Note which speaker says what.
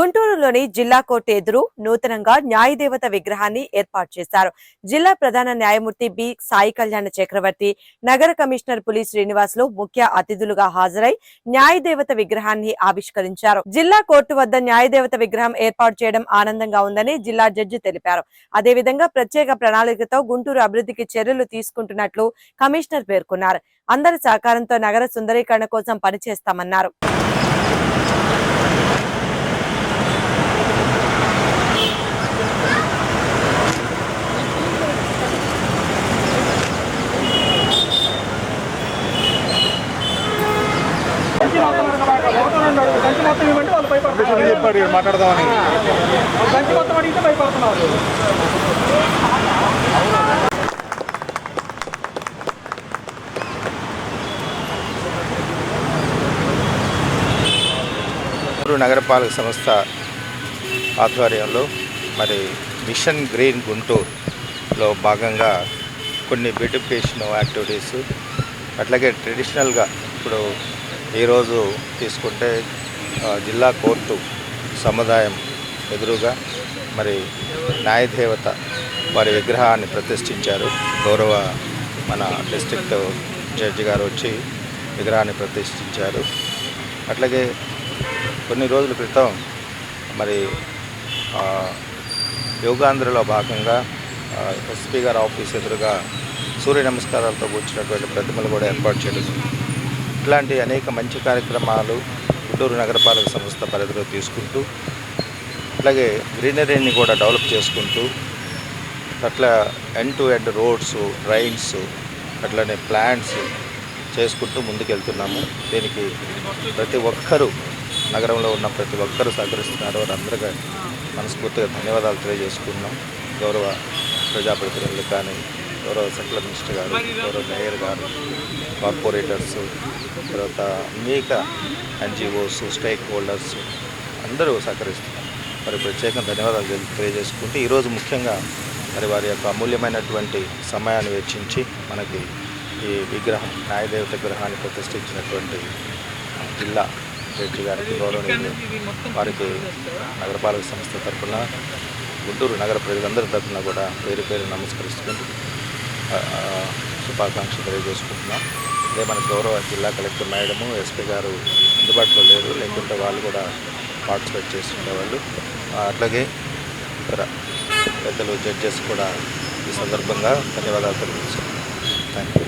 Speaker 1: గుంటూరులోని జిల్లా కోర్టు ఎదురు నూతనంగా న్యాయదేవత విగ్రహాన్ని ఏర్పాటు చేశారు. జిల్లా ప్రధాన న్యాయమూర్తి బి సాయి కళ్యాణ చక్రవర్తి నగర కమిషనర్ పులి శ్రీనివాసులు ముఖ్య అతిథులుగా హాజరై న్యాయదేవత విగ్రహాన్ని ఆవిష్కరించారు. జిల్లా కోర్టు వద్ద న్యాయదేవత విగ్రహం ఏర్పాటు చేయడం ఆనందంగా ఉందని జిల్లా జడ్జి తెలిపారు. అదేవిధంగా ప్రత్యేక ప్రణాళికతో గుంటూరు అభివృద్ధికి చర్యలు తీసుకుంటున్నట్లు కమిషనర్ పేర్కొన్నారు. అందరి సహకారంతో నగర సుందరీకరణ కోసం పనిచేస్తామన్నారు.
Speaker 2: మొత్తం ఇవ్వండి వాళ్ళు భయపడుతున్నారు
Speaker 3: చెప్పాడు ఈడు మాట్లాడదామని.
Speaker 2: మొత్తం అడిగితే భయపడుతున్నారు.
Speaker 3: నగరపాలక సంస్థ ఆధ్వర్యంలో మరి మిషన్ గ్రీన్ గుంటూరులో భాగంగా కొన్ని బ్యూటిఫికేషన్ యాక్టివిటీస్ అట్లాగే ట్రెడిషనల్గా ఇప్పుడు ఈరోజు తీసుకుంటే జిల్లా కోర్టు సముదాయం ఎదురుగా మరి న్యాయదేవత వారి విగ్రహాన్ని ప్రతిష్ఠించారు. గౌరవ మన డిస్ట్రిక్ట్ జడ్జి గారు వచ్చి విగ్రహాన్ని ప్రతిష్ఠించారు. అట్లాగే కొన్ని రోజుల క్రితం మరి యోగాంధ్రలో భాగంగా ఎస్పీ గారి ఆఫీస్ ఎదురుగా సూర్య నమస్కారాలతో కూర్చున్నటువంటి ప్రతిమలు కూడా ఏర్పాటు చేయడం ఇట్లాంటి అనేక మంచి కార్యక్రమాలు గుంటూరు నగరపాలక సంస్థ పరిధిలో తీసుకుంటూ అలాగే గ్రీనరీని కూడా డెవలప్ చేసుకుంటూ అట్లా end to end roads drains అట్లనే ప్లాంట్స్ చేసుకుంటూ ముందుకెళ్తున్నాము. దీనికి ప్రతి ఒక్కరూ నగరంలో ఉన్న ప్రతి ఒక్కరూ సహకరిస్తున్నారు వారందరికీ మనస్ఫూర్తిగా ధన్యవాదాలు తెలియజేసుకున్నాం గౌరవ ప్రజాప్రతినిధులు కానీ గౌరవ సెంట్రల్ మినిస్టర్ గారు గౌరవ మేయర్ గారు కార్పొరేటర్స్ తర్వాత అనేక ఎన్జిఓస్ స్టేక్ హోల్డర్స్ అందరూ సహకరిస్తున్నారు. మరి ప్రత్యేకంగా ధన్యవాదాలు తెలియజేసుకుంటే ఈరోజు ముఖ్యంగా మరి వారి యొక్క అమూల్యమైనటువంటి సమయాన్ని వెచ్చించి మనకి ఈ విగ్రహం న్యాయదేవత విగ్రహాన్ని ప్రతిష్ఠించినటువంటి జిల్లా జడ్జి గారికి గౌరవనీయులు వారికి నగరపాలక సంస్థ తరఫున గుంటూరు నగర ప్రజలందరి తరఫున కూడా పేరు పేరు నమస్కరిస్తుంది శుభాకాంక్షలు తెలియజేసుకుంటున్నాం. అదే మన గౌరవ జిల్లా కలెక్టర్ మేడము ఎస్పీ గారు అందుబాటులో లేరు. లేకుంటే వాళ్ళు కూడా పార్టిసిపేట్ చేస్తుండేవాళ్ళు అట్లాగే ఇతర పెద్దలు జడ్జెస్ కూడా ఈ సందర్భంగా ధన్యవాదాలు తెలియజేసుకుంటున్నాం థ్యాంక్ యూ.